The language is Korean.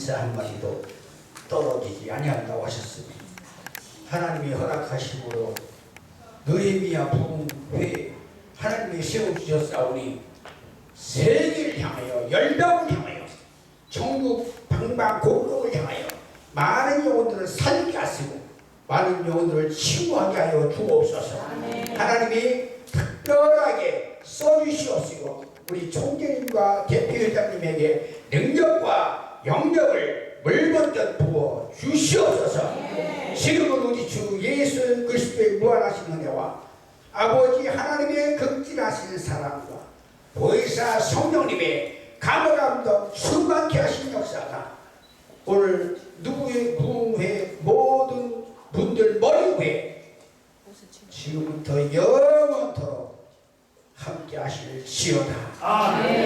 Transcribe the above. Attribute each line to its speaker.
Speaker 1: 암사 한 마리도 떨어지지 아니한다고 하셨습니다. 하나님이 허락하심으로 느헤미야 부흥회 하나님이 세워주셨사오니 세계를 향하여 열방을 향하여 전국 방방 곡곡을 향하여 많은 영혼들을 살게 하시고 많은 영혼들을 치유하게 하여 주옵소서 하나님이 특별하게 써주시옵시고 우리 총재님과 대표회장님에게 능력과 영력을 물건듯 부어 주시옵소서 지금은 우리 주 예수 그리스도의 무한하신 은혜와 아버지 하나님의 극진하신 사랑과 보혜사 성령님의 감화감동 충만케 하신 역사가 오늘 누구의 부흥회 모든 분들 머리 위에 지금부터 영원토록 함께 하실 지어다.
Speaker 2: 아멘.